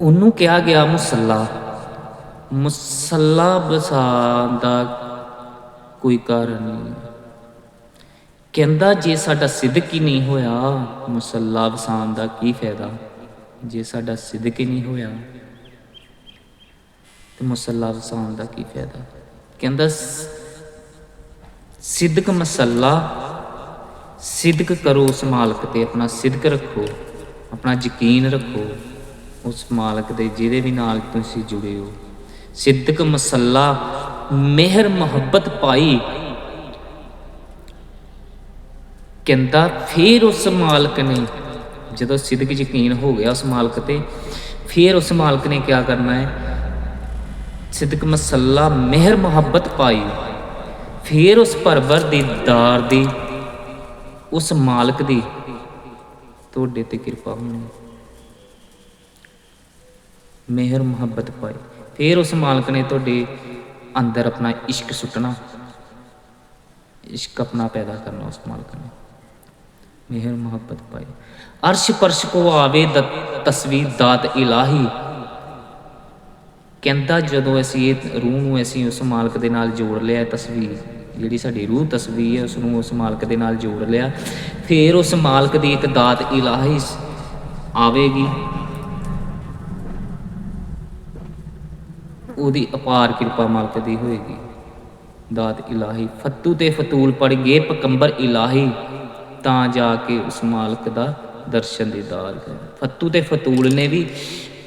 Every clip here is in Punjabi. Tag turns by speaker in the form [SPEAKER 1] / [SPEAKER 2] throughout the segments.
[SPEAKER 1] ਉਹਨੂੰ ਕਿਹਾ ਗਿਆ ਮੁਸੱਲਾ। ਮੁਸੱਲਾ ਬਸਾਉਣ ਦਾ ਕੋਈ ਕਾਰਨ ਨਹੀਂ। ਕਹਿੰਦਾ, ਜੇ ਸਾਡਾ ਸਿੱਧਕ ਹੀ ਨਹੀਂ ਹੋਇਆ, ਮੁਸੱਲਾ ਵਸਾਉਣ ਦਾ ਕੀ ਫਾਇਦਾ? ਜੇ ਸਾਡਾ ਸਿੱਧਕ ਹੀ ਨਹੀਂ ਹੋਇਆ, ਤੇ ਮੁਸੱਲਾ ਵਸਾਉਣ ਦਾ ਕੀ ਫਾਇਦਾ? ਕਹਿੰਦਾ ਸ- ਸਿਦਕ ਮਸੱਲਾ, ਸਿਦਕ ਕਰੋ ਉਸ ਮਾਲਕ ਤੇ, ਆਪਣਾ ਸਿਦਕ ਰੱਖੋ, ਆਪਣਾ ਯਕੀਨ ਰੱਖੋ। ਉਸ ਮਾਲਕ ਦੇ, ਜਿਹਦੇ ਵੀ ਨਾਲ ਤੁਸੀਂ ਜੁੜੇ ਹੋ। ਸਿਦਕ ਮਸੱਲਾ, ਮਿਹਰ ਮੁਹੱਬਤ ਪਾਈ। ਕਹਿੰਦਾ, ਫਿਰ ਉਸ ਮਾਲਕ ਨੇ, ਜਦੋਂ ਸਿਦਕ ਯਕੀਨ ਹੋ ਗਿਆ ਉਸ ਮਾਲਕ ਤੇ, ਫਿਰ ਉਸ ਮਾਲਕ ਨੇ ਕੀ ਕਰਨਾ ਹੈ? ਸਿਦਕ ਮਸੱਲਾ, ਮਿਹਰ ਮੁਹੱਬਤ ਪਾਈ। ਫਿਰ ਉਸ ਪਰਵਰ ਦੀ ਦਾਰ ਦੀ, ਉਸ ਮਾਲਕ ਦੀ, ਤੁਹਾਡੇ ਤੇ ਕਿਰਪਾ ਹੋਣੀ ਮਿਹਰ, ਮੁਹੱਬਤ ਪਾਈ ਫਿਰ ਉਸ ਮਾਲਕ ਨੇ ਤੁਹਾਡੇ ਅੰਦਰ ਆਪਣਾ ਇਸ਼ਕ ਸੁੱਟਣਾ, ਇਸ਼ਕ ਆਪਣਾ ਪੈਦਾ ਕਰਨਾ ਉਸ ਮਾਲਕ ਨੇ। ਮਿਹਰ, ਮੁਹੱਬਤ ਪਾਈ ਅਰਸ਼ ਪਰਸ਼ ਕੋ ਆਵੇ ਤਸਵੀਰ ਦਾਤ ਇਲਾਹੀ। ਕਹਿੰਦਾ ਜਦੋਂ ਅਸੀਂ ਇਹ ਰੂਹ ਨੂੰ ਅਸੀਂ ਉਸ ਮਾਲਕ ਦੇ ਨਾਲ ਜੋੜ ਲਿਆ ਤਸਵੀਰ, ਜਿਹੜੀ ਸਾਡੀ ਰੂਹ ਤਸਵੀਰ ਹੈ ਉਸ ਨੂੰ ਉਸ ਮਾਲਕ ਦੇ ਨਾਲ ਜੋੜ ਲਿਆ। ਫਿਰ ਉਸ ਮਾਲਕ ਦੀ ਇੱਕ ਦਾਤ ਇਲਾਹੀ ਆਵੇਗੀ। ਉਹਦੀ ਅਪਾਰ ਕਿਰਪਾ ਮਾਲਕ ਦੀ ਹੋਏਗੀ। ਦਾਤ ਇਲਾਹੀ, ਫੱਤੂ ਤੇ ਫਤੂਲ ਪੜ ਗਏ ਪਕੰਬਰ ਇਲਾਹੀ, ਤਾਂ ਜਾ ਕੇ ਉਸ ਮਾਲਕ ਦਾ ਦਰਸ਼ਨ ਦੀਦਾਰ ਕਰ ਫੱਤੂ ਤੇ ਫਤੂਲ ਨੇ ਵੀ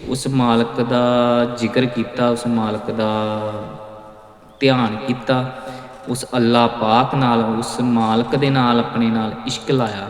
[SPEAKER 1] ਉਸ ਮਾਲਕ ਦਾ ਜ਼ਿਕਰ ਕੀਤਾ, ਉਸ ਮਾਲਕ ਦਾ ਧਿਆਨ ਕੀਤਾ, ਉਸ ਅੱਲਾ ਪਾਕ ਨਾਲ, ਉਸ ਮਾਲਕ ਦੇ ਨਾਲ, ਆਪਣੇ ਨਾਲ ਇਸ਼ਕ ਲਾਇਆ।